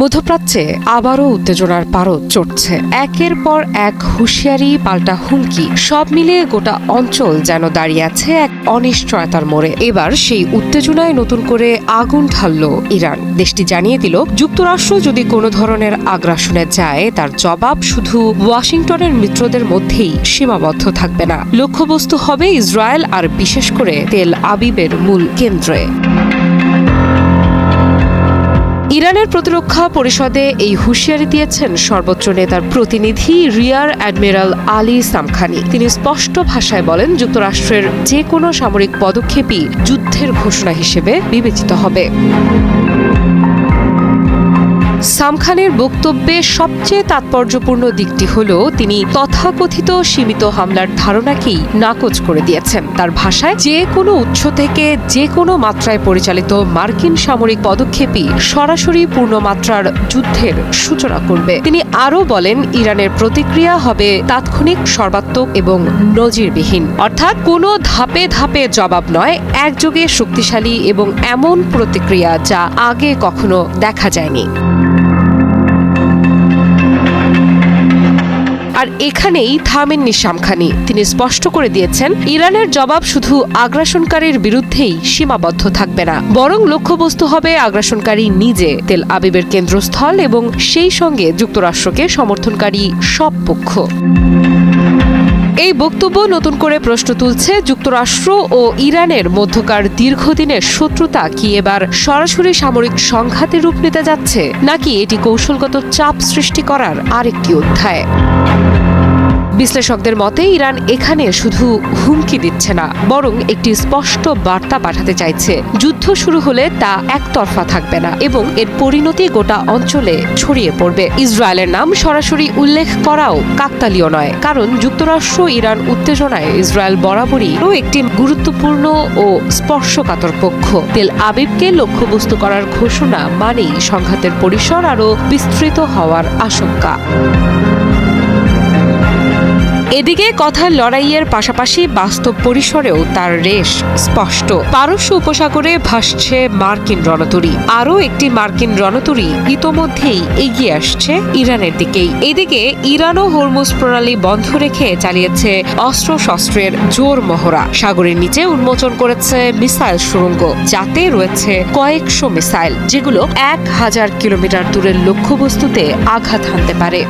মধ্যপ্রাচ্যে আবারও উত্তেজনার পারদ চড়ছে। একের পর এক হুঁশিয়ারি, পাল্টা হুমকি, সব মিলিয়ে গোটা অঞ্চল যেন দাঁড়িয়ে আছে এক অনিশ্চয়তার মোড়ে। এবার সেই উত্তেজনায় নতুন করে আগুন ঢালল ইরান। দেশটি জানিয়ে দিল, যুক্তরাষ্ট্র যদি কোনো ধরনের আগ্রাসনে যায়, তার জবাব শুধু ওয়াশিংটনের মিত্রদের মধ্যেই সীমাবদ্ধ থাকবে না। লক্ষ্যবস্তু হবে ইসরায়েল আর বিশেষ করে তেল আবিবের মূল কেন্দ্রে। ইরানের প্রতিরক্ষা পরিষদে এই হুঁশিয়ারি দিয়েছেন সর্বোচ্চ নেতার প্রতিনিধি রিয়ার অ্যাডমিরাল আলী সামখানি। তিনি স্পষ্ট ভাষায় বলেন, যুক্তরাষ্ট্রের যে কোনো সামরিক পদক্ষেপই যুদ্ধের ঘোষণা হিসেবে বিবেচিত হবে। সামখানের বক্তব্যে সবচেয়ে তাৎপর্যপূর্ণ দিকটি হল, তিনি তথাকথিত সীমিত হামলার ধারণাকেই নাকচ করে দিয়েছেন। তার ভাষায়, যে কোনো উৎস থেকে যে কোনো মাত্রায় পরিচালিত মার্কিন সামরিক পদক্ষেপই সরাসরি পূর্ণমাত্রার যুদ্ধের সূচনা করবে। তিনি আরও বলেন, ইরানের প্রতিক্রিয়া হবে তাৎক্ষণিক, সর্বাত্মক এবং নজিরবিহীন। অর্থাৎ, কোনো ধাপে ধাপে জবাব নয়, একযোগে শক্তিশালী এবং এমন প্রতিক্রিয়া যা আগে কখনো দেখা যায়নি। আর এখানেই থামেননি শামখানি তিনি স্পষ্ট করে দিয়েছেন, ইরানের জবাব শুধু আগ্রাসনকারীর বিরুদ্ধেই সীমাবদ্ধ থাকবে না। বরং লক্ষ্যবস্তু হবে আগ্রাসনকারী নিজে। তেল আবিবের কেন্দ্রস্থল এবং সেই সঙ্গে যুক্তরাষ্ট্রকে সমর্থনকারী সব পক্ষ। এই বক্তব্য নতুন করে প্রশ্ন তুলছে যুক্তরাষ্ট্র ও ইরানের মধ্যকার দীর্ঘদিনের শত্রুতা কি এবার সরাসরি সামরিক সংঘাতে রূপ নিতে যাচ্ছে, নাকি এটি কৌশলগত চাপ সৃষ্টি করার আরেকটি অধ্যায়? বিশ্লেষকদের মতে, ইরান এখানে শুধু হুমকি দিচ্ছে না, বরং একটি স্পষ্ট বার্তা পাঠাতে চাইছে। যুদ্ধ শুরু হলে তা একতরফা থাকবে না এবং এর পরিণতি গোটা অঞ্চলে ছড়িয়ে পড়বে। ইসরায়েলের নাম সরাসরি উল্লেখ করাও কাকতালীয় নয়, কারণ যুক্তরাষ্ট্র ইরান উত্তেজনায় ইসরায়েল বরাবরই একটি গুরুত্বপূর্ণ ও স্পর্শকাতর পক্ষ। তেল আবিবকে লক্ষ্যবস্তু করার ঘোষণা মানেই সংঘাতের পরিসর আরও বিস্তৃত হওয়ার আশঙ্কা। এদিকে কথার লড়াইয়ের পাশাপাশি বাস্তব পরিসরেও তার রেশ স্পষ্ট। পারস্য উপসাগরে ভাসছে মার্কিন রণতরী। আরও একটি মার্কিন রণতরী ইতোমধ্যেই এগিয়ে আসছে ইরানের দিকেই। এদিকে ইরানও হরমুজ প্রণালী বন্ধ রেখে চালিয়েছে অস্ত্র শস্ত্রের জোর মহড়া। সাগরের নিচে উন্মোচন করেছে মিসাইল সুড়ঙ্গ যাতে রয়েছে কয়েকশো মিসাইল, যেগুলো এক হাজার কিলোমিটার দূরের লক্ষ্যবস্তুতে আঘাত হানতে পারে।